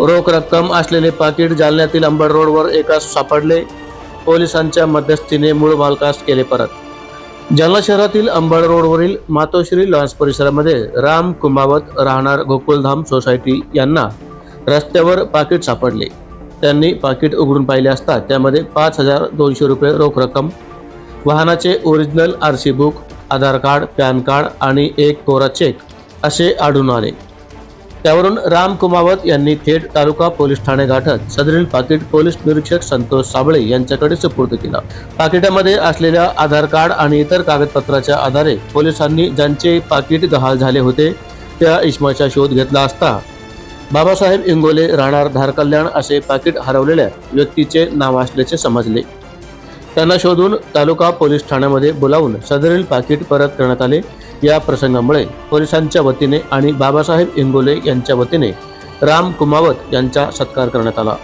रोख रक्कम असलेले पाकिट जालन्यातील अंबड रोडवर एकास सापडले. पोलिसांच्या मध्यस्थीने मूळ मालकास केले परत. जालना शहरातील अंबड रोडवरील मातोश्री लॉन्स परिसरामध्ये राम कुंभावत राहणार गोकुलधाम सोसायटी यांना रस्त्यावर पाकिट सापडले. त्यांनी पाकिट उघडून पाहिले असता त्यामध्ये पाच हजार दोनशे रुपये रोख रक्कम वाहनाचे original R C book Aadhaar card PAN card आणि एक कोरा चेक असे आढळून आले. त्यावरून राम कुमावत यांनी थेट तालुका पोलीस ठाणे गाठत सदरील पाकिट पोलीस निरीक्षक संतोष साबळे यांच्याकडे सुपूर्द केला. पाकिटामध्ये असलेल्या आधार कार्ड आणि इतर कागदपत्राच्या आधारे पोलिसांनी ज्यांचे पाकिट गहाळ झाले होते त्या इस्माचा शोध घेतला असता. बाबासाहेब इंगोले राहणार धारकल्याण असे पाकिट हरवलेल्या व्यक्तीचे नाव असल्याचे समजले. त्यांना शोधून तालुका पोलीस ठाण्यामध्ये बोलावून सदरील पाकिट परत करण्यात आले. या प्रसंगामुळे पोलिसांच्या वतीने आणि बाबासाहेब इंगोले यांच्या वतीने राम कुमावत यांचा सत्कार करण्यात आला.